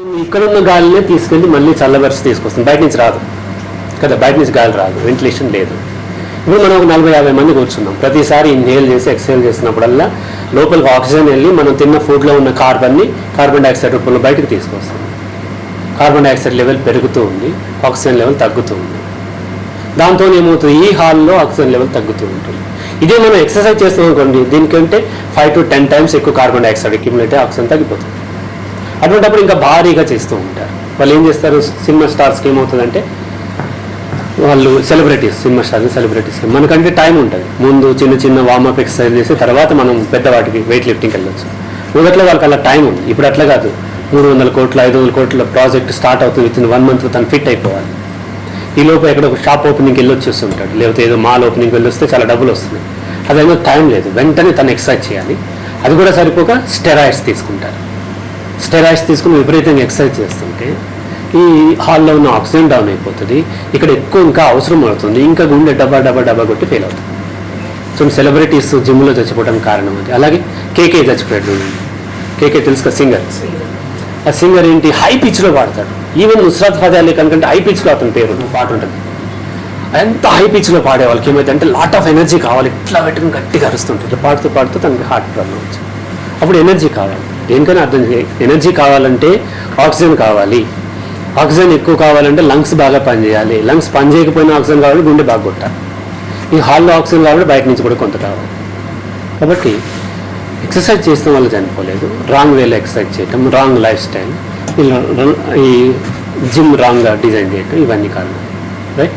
ఇక్కడ ఉన్న గాలినే తీసుకెళ్ళి మళ్ళీ చల్లబరిచి తీసుకొస్తుంది. బయట నుంచి రాదు. కదా బయట నుంచి గాలి రాదు. వెంటిలేషన్ లేదు. ఇప్పుడు మనం ఒక నలభై యాభై మంది కూర్చున్నాం. ప్రతిసారి ఇన్హేల్ చేసి ఎక్స్హేల్ చేసినప్పుడల్లా లోపలికి ఆక్సిజన్ వెళ్ళి మనం తిన్న ఫుడ్లో ఉన్న కార్బన్ని కార్బన్ డైఆక్సైడ్ రూపంలో బయటకు తీసుకొస్తాం. కార్బన్ డైఆక్సైడ్ లెవెల్ పెరుగుతూ ఉంది. ఆక్సిజన్ లెవెల్ తగ్గుతూ ఉంది. దాంతో ఏమవుతుంది? ఈ హాల్లో ఆక్సిజన్ లెవెల్ తగ్గుతూ ఉంటుంది. ఇదే మనం ఎక్సర్సైజ్ చేస్తాం అనుకోండి. దీనికంటే ఫైవ్ టు టెన్ టైమ్స్ ఎక్కువ కార్బన్ డైఆక్సైడ్ అక్యుములేట్ ఆక్సిజన్ తగ్గిపోతుంది. అటువంటిప్పుడు ఇంకా భారీగా చేస్తూ ఉంటారు. వాళ్ళు ఏం చేస్తారు? సినిమా స్టార్స్కి ఏమవుతుందంటే వాళ్ళు సెలబ్రిటీస్ సినిమా స్టార్ సెలబ్రిటీస్ మనకంటే టైం ఉంటుంది. ముందు చిన్న చిన్న వార్మప్ ఎక్సర్సైజ్ చేసి తర్వాత మనం పెద్ద వాటికి వెయిట్ లిఫ్టింగ్కి వెళ్ళొచ్చు. మొదట్లో వాళ్ళకి అలా టైం ఉంది. ఇప్పుడు అట్లా కాదు. మూడు వందల కోట్ల ఐదు వందల కోట్ల ప్రాజెక్ట్ స్టార్ట్ అవుతుంది విత్ ఇన్ వన్ మంత్ తను ఫిట్ అయిపోవాలి. ఈ లోపు ఎక్కడ ఒక షాప్ ఓపెనింగ్కి వెళ్ళి వస్తుంటాడు. లేకపోతే ఏదో మాల్ ఓపెనింగ్కి వెళ్ళి వస్తే చాలా డబ్బులు వస్తున్నాయి. అదేమో టైం లేదు. వెంటనే తను ఎక్సర్సైజ్ చేయాలి. అది కూడా సరిపోక స్టెరాయిడ్స్ తీసుకుంటారు. స్టెరాయిడ్స్ తీసుకుని విపరీతంగా ఎక్సర్సైజ్ చేస్తుంటే ఈ హాల్లో ఉన్న ఆక్సిజన్ డౌన్ అయిపోతుంది. ఇక్కడ ఎక్కువ ఇంకా అవసరం అవుతుంది. ఇంకా గుండె డబ్బా డబ్బా డబ్బా కొట్టి ఫెయిల్ అవుతుంది సో సెలబ్రిటీస్ జిమ్లో చచ్చిపోవడానికి కారణం అది. అలాగే కేకే చచ్చిపోయాడు కేకే తెలుసు కదా సింగర్ ఆ సింగర్ ఏంటి? హై పిచ్లో పాడతాడు. ఈవెన్ నుస్రాత్ ఫతే అలీ హై పిచ్లో అతని పేరు పాట ఉంటుంది. ఎంత హై పిచ్లో పాడే వాళ్ళకి ఏమైతే అంటే లాట్ ఆఫ్ ఎనర్జీ కావాలి ఇట్లా పెట్టుకుని గట్టిగా అరుస్తుంటారు పాడుతూ పాడుతూ తనకి హార్ట్ ప్రాబ్లం వచ్చింది అప్పుడు ఎనర్జీ కావాలి. దేనికైనా అర్థం ఎనర్జీ కావాలంటే ఆక్సిజన్ కావాలి. ఆక్సిజన్ ఎక్కువ కావాలంటే లంగ్స్ బాగా పనిచేయాలి. లంగ్స్ పని చేయకపోయినా ఆక్సిజన్ కావాలి గుండె బాగా కొట్టాలి. ఈ హాల్లో ఆక్సిజన్ కావాలి బయట నుంచి కూడా కొంత కావాలి. కాబట్టి ఎక్సర్సైజ్ చేసిన వాళ్ళు చనిపోలేదు. రాంగ్ వేలో ఎక్సర్సైజ్ చేయటం రాంగ్ లైఫ్ స్టైల్ ఈ జిమ్ రాంగ్గా డిజైన్ చేయటం ఇవన్నీ కారణం రైట్?